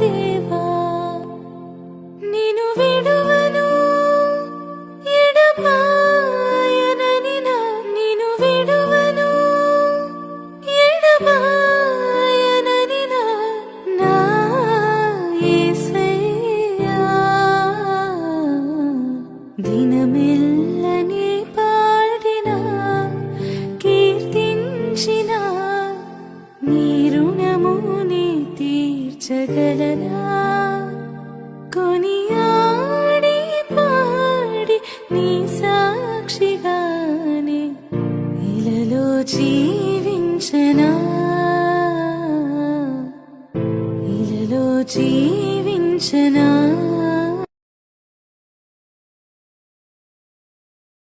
దేవా నిను విడువను. ఎడబాయనని నా విడువను. ఎడబాయనని నా యేసయ్యా దినమెల్లని పాడిన కీర్తించిన నీ రుణముని నీ సాక్షిగానే ఇలలో జీవించనా? ఇలలో జీవించనా?